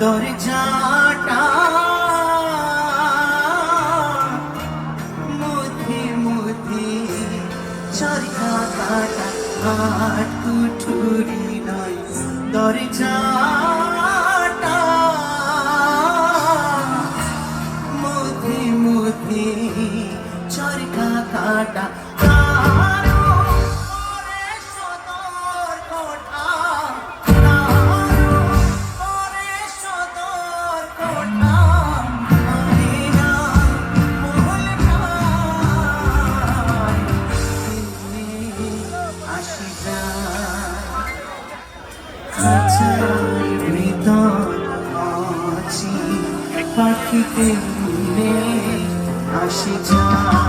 দরজাটা মুথি মুথি চরকা কাটা হাট কুঠুরি নাই দরজাটা মুথি মুথি চরকা কাটা আসি যা কাছে পাখিতে আসি যা